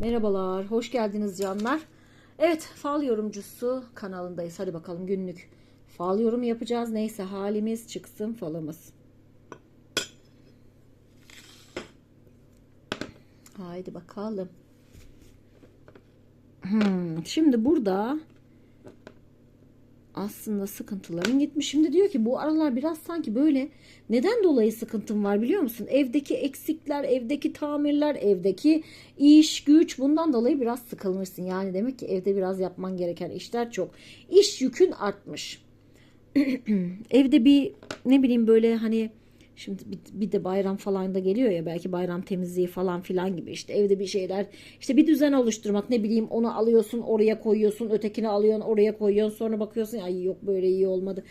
Merhabalar, hoş geldiniz canlar. Evet, fal yorumcusu kanalındayız. Hadi bakalım günlük fal yorum yapacağız. Neyse halimiz çıksın falımız. Haydi bakalım. Hmm, şimdi burada aslında sıkıntıların gitmiş. Şimdi diyor ki bu aralar biraz sanki böyle neden dolayı sıkıntım var biliyor musun? Evdeki eksikler, evdeki tamirler, evdeki iş, güç bundan dolayı biraz sıkılmışsın. Yani demek ki evde biraz yapman gereken işler çok. İş yükün artmış. Evde bir ne bileyim böyle hani Şimdi bir, de bayram falan da geliyor ya belki bayram temizliği falan filan gibi işte evde bir şeyler işte bir düzen oluşturmak ne bileyim onu alıyorsun oraya koyuyorsun ötekini alıyorsun oraya koyuyorsun sonra bakıyorsun ay yok böyle iyi olmadı.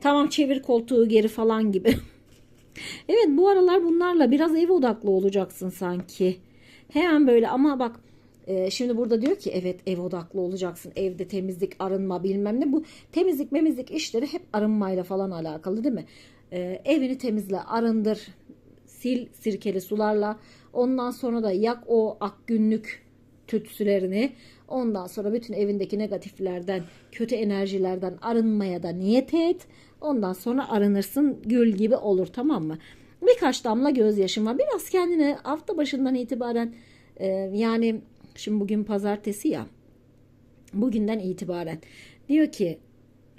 Tamam çevir koltuğu geri falan gibi. evet bu aralar bunlarla biraz ev odaklı olacaksın sanki. Hemen böyle ama bak e, Şimdi burada diyor ki evet ev odaklı olacaksın. Evde temizlik, arınma bilmem ne. Bu temizlik memizlik işleri hep arınmayla falan alakalı değil mi? E, evini temizle, arındır, sil sirkeli sularla. Ondan sonra da yak o ak günlük tütsülerini. Ondan sonra bütün evindeki negatiflerden, kötü enerjilerden arınmaya da niyet et. Ondan sonra arınırsın gül gibi olur tamam mı? Birkaç damla gözyaşın var. Biraz kendine hafta başından itibaren e, yani şimdi bugün pazartesi ya. Bugünden itibaren diyor ki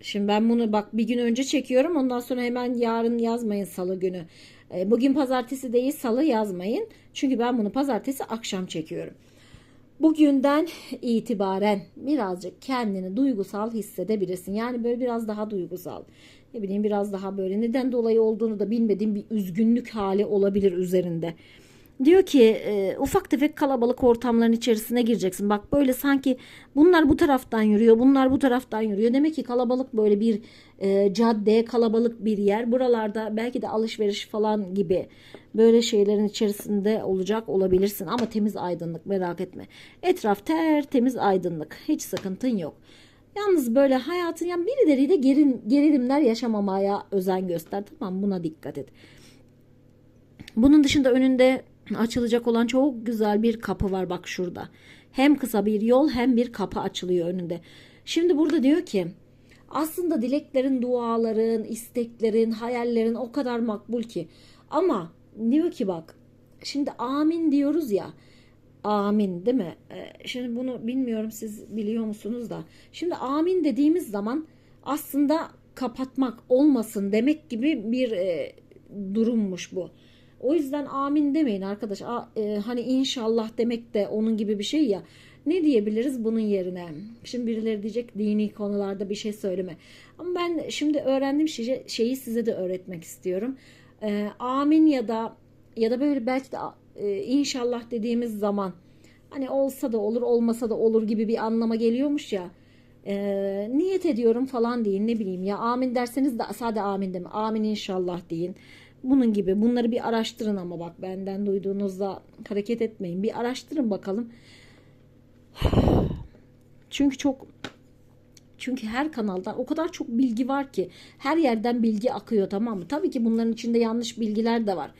Şimdi ben bunu bak bir gün önce çekiyorum. Ondan sonra hemen yarın yazmayın salı günü. E, bugün pazartesi değil salı yazmayın. Çünkü ben bunu pazartesi akşam çekiyorum. Bugünden itibaren birazcık kendini duygusal hissedebilirsin. Yani böyle biraz daha duygusal. Ne bileyim biraz daha böyle neden dolayı olduğunu da bilmediğim bir üzgünlük hali olabilir üzerinde. Diyor ki e, ufak tefek kalabalık ortamların içerisine gireceksin. Bak böyle sanki bunlar bu taraftan yürüyor, bunlar bu taraftan yürüyor. Demek ki kalabalık böyle bir e, cadde, kalabalık bir yer. Buralarda belki de alışveriş falan gibi böyle şeylerin içerisinde olacak olabilirsin. Ama temiz aydınlık merak etme. Etraf tertemiz aydınlık. Hiç sıkıntın yok. Yalnız böyle hayatın yani birileriyle gerin, gerilimler yaşamamaya özen göster. Tamam buna dikkat et. Bunun dışında önünde açılacak olan çok güzel bir kapı var bak şurada. Hem kısa bir yol hem bir kapı açılıyor önünde. Şimdi burada diyor ki aslında dileklerin, duaların, isteklerin, hayallerin o kadar makbul ki. Ama diyor ki bak şimdi amin diyoruz ya. Amin değil mi? Ee, şimdi bunu bilmiyorum siz biliyor musunuz da. Şimdi amin dediğimiz zaman aslında kapatmak olmasın demek gibi bir e, durummuş bu. O yüzden amin demeyin arkadaş. A, e, hani inşallah demek de onun gibi bir şey ya. Ne diyebiliriz bunun yerine? Şimdi birileri diyecek dini konularda bir şey söyleme. Ama ben şimdi öğrendiğim şeyi, şeyi size de öğretmek istiyorum. E, amin ya da ya da böyle belki de e, inşallah dediğimiz zaman hani olsa da olur olmasa da olur gibi bir anlama geliyormuş ya. E, niyet ediyorum falan deyin ne bileyim ya amin derseniz de sadece amin deme amin inşallah deyin. Bunun gibi bunları bir araştırın ama bak benden duyduğunuzda hareket etmeyin. Bir araştırın bakalım. Çünkü çok çünkü her kanaldan o kadar çok bilgi var ki her yerden bilgi akıyor tamam mı? Tabii ki bunların içinde yanlış bilgiler de var.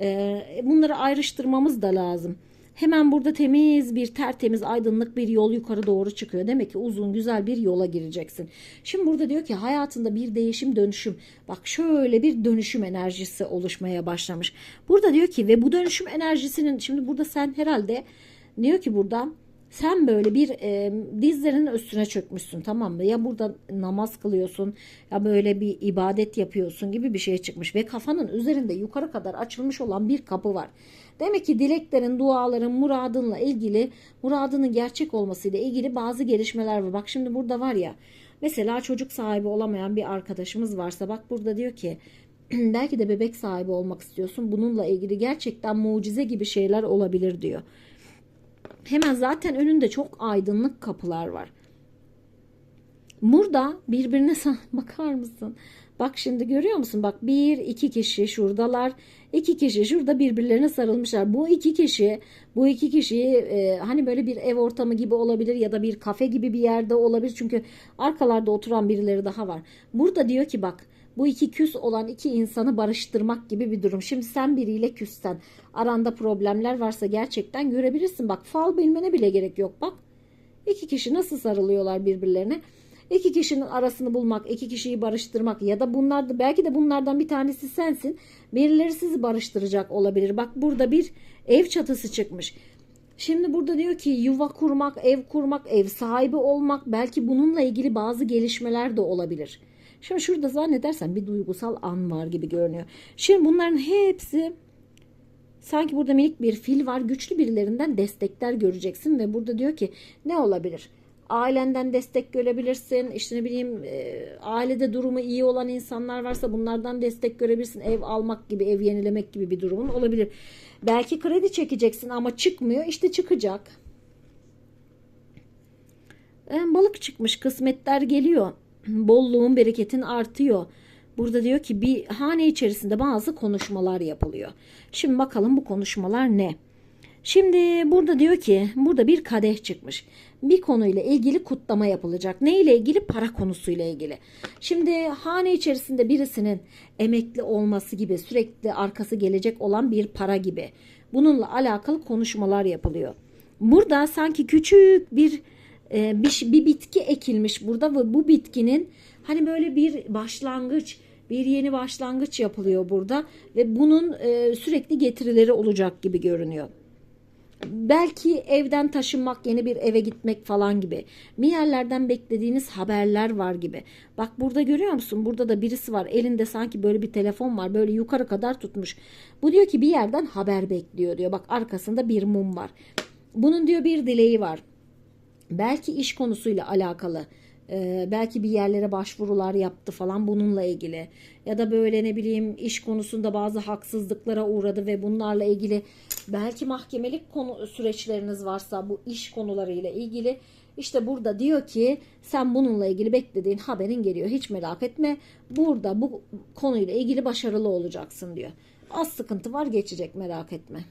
Ee, bunları ayrıştırmamız da lazım. Hemen burada temiz bir tertemiz aydınlık bir yol yukarı doğru çıkıyor. Demek ki uzun güzel bir yola gireceksin. Şimdi burada diyor ki hayatında bir değişim dönüşüm. Bak şöyle bir dönüşüm enerjisi oluşmaya başlamış. Burada diyor ki ve bu dönüşüm enerjisinin şimdi burada sen herhalde diyor ki burada sen böyle bir e, dizlerinin üstüne çökmüşsün tamam mı? Ya burada namaz kılıyorsun ya böyle bir ibadet yapıyorsun gibi bir şey çıkmış ve kafanın üzerinde yukarı kadar açılmış olan bir kapı var. Demek ki dileklerin, duaların, muradınla ilgili, muradının gerçek olmasıyla ilgili bazı gelişmeler var. Bak şimdi burada var ya, mesela çocuk sahibi olamayan bir arkadaşımız varsa bak burada diyor ki belki de bebek sahibi olmak istiyorsun. Bununla ilgili gerçekten mucize gibi şeyler olabilir diyor. Hemen zaten önünde çok aydınlık kapılar var. Burada birbirine bakar mısın? Bak şimdi görüyor musun? Bak bir iki kişi şuradalar. iki kişi şurada birbirlerine sarılmışlar. Bu iki kişi bu iki kişiyi e, hani böyle bir ev ortamı gibi olabilir ya da bir kafe gibi bir yerde olabilir. Çünkü arkalarda oturan birileri daha var. Burada diyor ki bak Bu iki küs olan iki insanı barıştırmak gibi bir durum. Şimdi sen biriyle küssen aranda problemler varsa gerçekten görebilirsin. Bak fal bilmene bile gerek yok bak. İki kişi nasıl sarılıyorlar birbirlerine. İki kişinin arasını bulmak, iki kişiyi barıştırmak ya da bunlar da belki de bunlardan bir tanesi sensin. Birileri sizi barıştıracak olabilir. Bak burada bir ev çatısı çıkmış. Şimdi burada diyor ki yuva kurmak, ev kurmak, ev sahibi olmak belki bununla ilgili bazı gelişmeler de olabilir. Şimdi şurada zannedersen bir duygusal an var gibi görünüyor. Şimdi bunların hepsi sanki burada minik bir fil var. Güçlü birilerinden destekler göreceksin ve burada diyor ki ne olabilir? Ailenden destek görebilirsin. İşte ne bileyim e, ailede durumu iyi olan insanlar varsa bunlardan destek görebilirsin. Ev almak gibi, ev yenilemek gibi bir durumun olabilir. Belki kredi çekeceksin ama çıkmıyor. İşte çıkacak. E, balık çıkmış. Kısmetler geliyor. Bolluğun, bereketin artıyor. Burada diyor ki bir hane içerisinde bazı konuşmalar yapılıyor. Şimdi bakalım bu konuşmalar ne? Şimdi burada diyor ki burada bir kadeh çıkmış. Bir konuyla ilgili kutlama yapılacak. Ne ile ilgili? Para konusuyla ilgili. Şimdi hane içerisinde birisinin emekli olması gibi sürekli arkası gelecek olan bir para gibi. Bununla alakalı konuşmalar yapılıyor. Burada sanki küçük bir e, bir, bir bitki ekilmiş burada ve bu bitkinin hani böyle bir başlangıç bir yeni başlangıç yapılıyor burada ve bunun e, sürekli getirileri olacak gibi görünüyor belki evden taşınmak, yeni bir eve gitmek falan gibi. Bir yerlerden beklediğiniz haberler var gibi. Bak burada görüyor musun? Burada da birisi var. Elinde sanki böyle bir telefon var. Böyle yukarı kadar tutmuş. Bu diyor ki bir yerden haber bekliyor diyor. Bak arkasında bir mum var. Bunun diyor bir dileği var. Belki iş konusuyla alakalı. Ee, belki bir yerlere başvurular yaptı falan bununla ilgili ya da böyle ne bileyim iş konusunda bazı haksızlıklara uğradı ve bunlarla ilgili belki mahkemelik konu süreçleriniz varsa bu iş konularıyla ilgili işte burada diyor ki sen bununla ilgili beklediğin haberin geliyor hiç merak etme burada bu konuyla ilgili başarılı olacaksın diyor az sıkıntı var geçecek merak etme.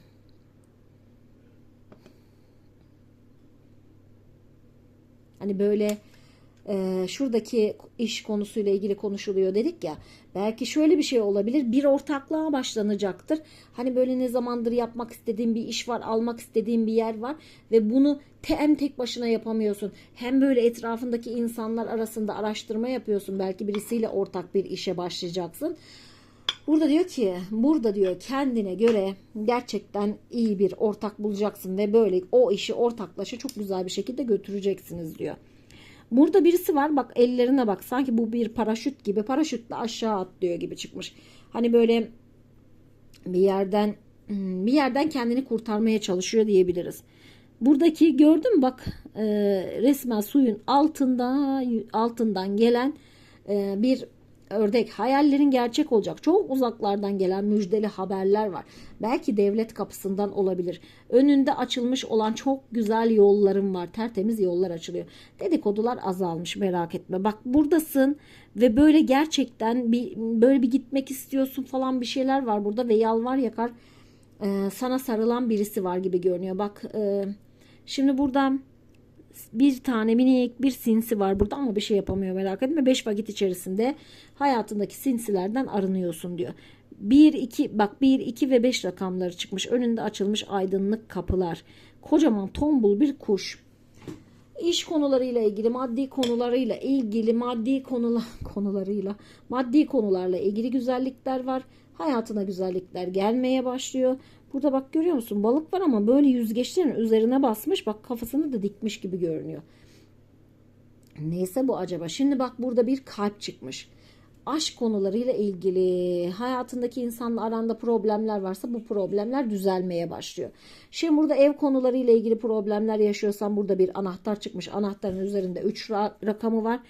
Hani böyle e, şuradaki iş konusuyla ilgili konuşuluyor dedik ya. Belki şöyle bir şey olabilir. Bir ortaklığa başlanacaktır. Hani böyle ne zamandır yapmak istediğin bir iş var, almak istediğin bir yer var ve bunu hem tek başına yapamıyorsun. Hem böyle etrafındaki insanlar arasında araştırma yapıyorsun. Belki birisiyle ortak bir işe başlayacaksın. Burada diyor ki burada diyor kendine göre gerçekten iyi bir ortak bulacaksın ve böyle o işi ortaklaşa çok güzel bir şekilde götüreceksiniz diyor. Burada birisi var bak ellerine bak sanki bu bir paraşüt gibi paraşütle aşağı atlıyor gibi çıkmış. Hani böyle bir yerden bir yerden kendini kurtarmaya çalışıyor diyebiliriz. Buradaki gördün mü bak e, resmen suyun altında altından gelen e, bir ördek hayallerin gerçek olacak. Çok uzaklardan gelen müjdeli haberler var. Belki devlet kapısından olabilir. Önünde açılmış olan çok güzel yollarım var. Tertemiz yollar açılıyor. Dedikodular azalmış merak etme. Bak buradasın ve böyle gerçekten bir böyle bir gitmek istiyorsun falan bir şeyler var burada ve yalvar yakar e, sana sarılan birisi var gibi görünüyor. Bak e, şimdi buradan bir tane minik bir sinsi var burada ama bir şey yapamıyor merak etme. 5 vakit içerisinde hayatındaki sinsilerden arınıyorsun diyor. 1, 2 bak 1, 2 ve 5 rakamları çıkmış. Önünde açılmış aydınlık kapılar. Kocaman tombul bir kuş. İş konularıyla ilgili, maddi konularıyla ilgili, maddi konular konularıyla, maddi konularla ilgili güzellikler var. Hayatına güzellikler gelmeye başlıyor. Burada bak görüyor musun balık var ama böyle yüzgeçlerin üzerine basmış bak kafasını da dikmiş gibi görünüyor. Neyse bu acaba. Şimdi bak burada bir kalp çıkmış. Aşk konularıyla ilgili hayatındaki insanla aranda problemler varsa bu problemler düzelmeye başlıyor. Şimdi burada ev konularıyla ilgili problemler yaşıyorsan burada bir anahtar çıkmış. Anahtarın üzerinde 3 rakamı var.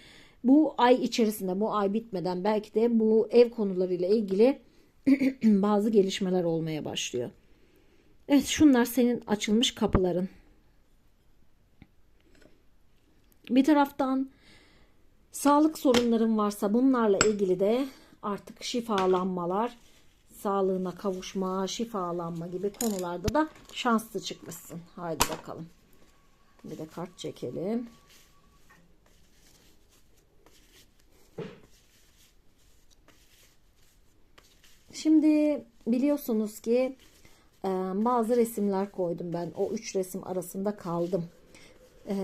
Bu ay içerisinde bu ay bitmeden belki de bu ev konularıyla ilgili bazı gelişmeler olmaya başlıyor. Evet şunlar senin açılmış kapıların. Bir taraftan sağlık sorunların varsa bunlarla ilgili de artık şifalanmalar, sağlığına kavuşma, şifalanma gibi konularda da şanslı çıkmışsın. Haydi bakalım. Bir de kart çekelim. Şimdi biliyorsunuz ki e, bazı resimler koydum ben. O üç resim arasında kaldım. E,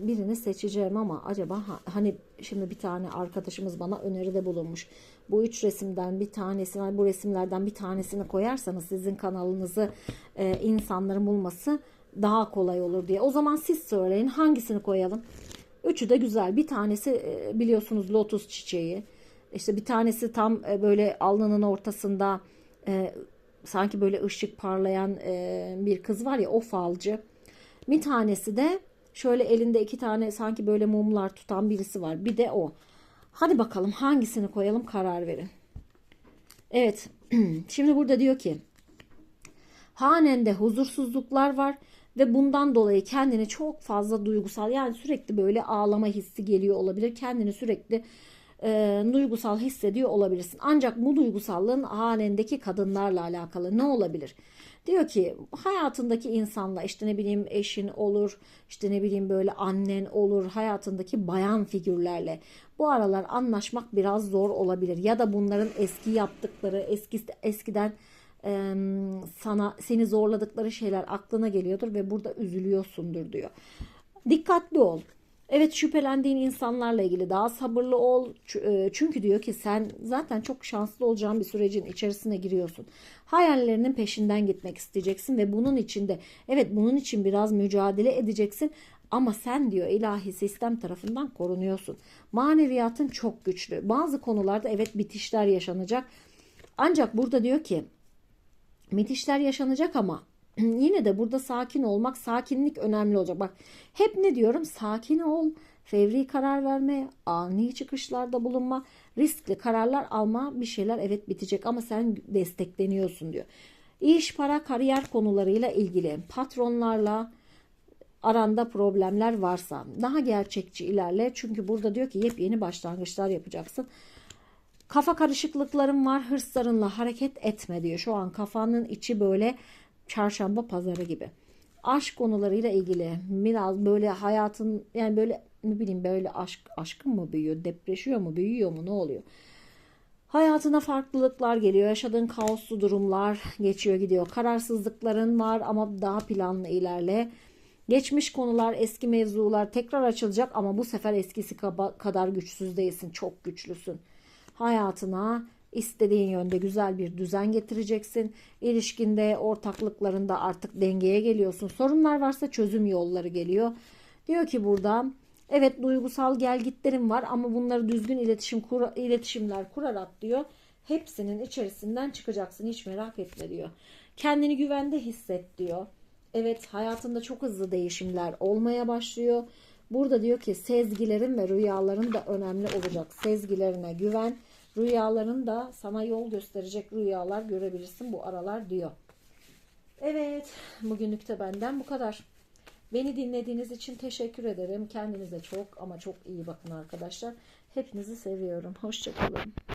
birini seçeceğim ama acaba ha- hani şimdi bir tane arkadaşımız bana öneride bulunmuş. Bu üç resimden bir tanesini, bu resimlerden bir tanesini koyarsanız sizin kanalınızı e, insanların bulması daha kolay olur diye. O zaman siz söyleyin hangisini koyalım? Üçü de güzel. Bir tanesi e, biliyorsunuz lotus çiçeği. İşte bir tanesi tam e, böyle alnının ortasında e, sanki böyle ışık parlayan e, bir kız var ya o falcı. Bir tanesi de şöyle elinde iki tane sanki böyle mumlar tutan birisi var. Bir de o. Hadi bakalım hangisini koyalım karar verin. Evet. Şimdi burada diyor ki hanende huzursuzluklar var ve bundan dolayı kendini çok fazla duygusal yani sürekli böyle ağlama hissi geliyor olabilir. Kendini sürekli e, duygusal hissediyor olabilirsin. Ancak bu duygusallığın hanendeki kadınlarla alakalı ne olabilir? Diyor ki hayatındaki insanla işte ne bileyim eşin olur, işte ne bileyim böyle annen olur, hayatındaki bayan figürlerle bu aralar anlaşmak biraz zor olabilir. Ya da bunların eski yaptıkları, eski eskiden e, sana seni zorladıkları şeyler aklına geliyordur ve burada üzülüyorsundur diyor. Dikkatli ol. Evet şüphelendiğin insanlarla ilgili daha sabırlı ol. E, Çünkü diyor ki sen zaten çok şanslı olacağın bir sürecin içerisine giriyorsun. Hayallerinin peşinden gitmek isteyeceksin ve bunun için de evet bunun için biraz mücadele edeceksin. Ama sen diyor ilahi sistem tarafından korunuyorsun. Maneviyatın çok güçlü. Bazı konularda evet bitişler yaşanacak. Ancak burada diyor ki Bitişler yaşanacak ama yine de burada sakin olmak, sakinlik önemli olacak. Bak hep ne diyorum? Sakin ol, fevri karar verme, ani çıkışlarda bulunma, riskli kararlar alma, bir şeyler evet bitecek ama sen destekleniyorsun diyor. İş, para, kariyer konularıyla ilgili patronlarla aranda problemler varsa daha gerçekçi ilerle. Çünkü burada diyor ki yepyeni başlangıçlar yapacaksın. Kafa karışıklıkların var hırslarınla hareket etme diyor. Şu an kafanın içi böyle çarşamba pazarı gibi. Aşk konularıyla ilgili biraz böyle hayatın yani böyle ne bileyim böyle aşk aşkın mı büyüyor, depreşiyor mu, büyüyor mu, ne oluyor? Hayatına farklılıklar geliyor. Yaşadığın kaoslu durumlar geçiyor gidiyor. Kararsızlıkların var ama daha planlı ilerle. Geçmiş konular, eski mevzular tekrar açılacak ama bu sefer eskisi kadar güçsüz değilsin. Çok güçlüsün. Hayatına istediğin yönde güzel bir düzen getireceksin. İlişkinde, ortaklıklarında artık dengeye geliyorsun. Sorunlar varsa çözüm yolları geliyor. Diyor ki burada evet duygusal gelgitlerim var ama bunları düzgün iletişim kura- iletişimler kurarak diyor hepsinin içerisinden çıkacaksın hiç merak etme diyor. Kendini güvende hisset diyor. Evet hayatında çok hızlı değişimler olmaya başlıyor. Burada diyor ki sezgilerin ve rüyaların da önemli olacak. Sezgilerine güven. Rüyaların da sana yol gösterecek rüyalar görebilirsin bu aralar diyor. Evet bugünlük de benden bu kadar. Beni dinlediğiniz için teşekkür ederim. Kendinize çok ama çok iyi bakın arkadaşlar. Hepinizi seviyorum. Hoşçakalın.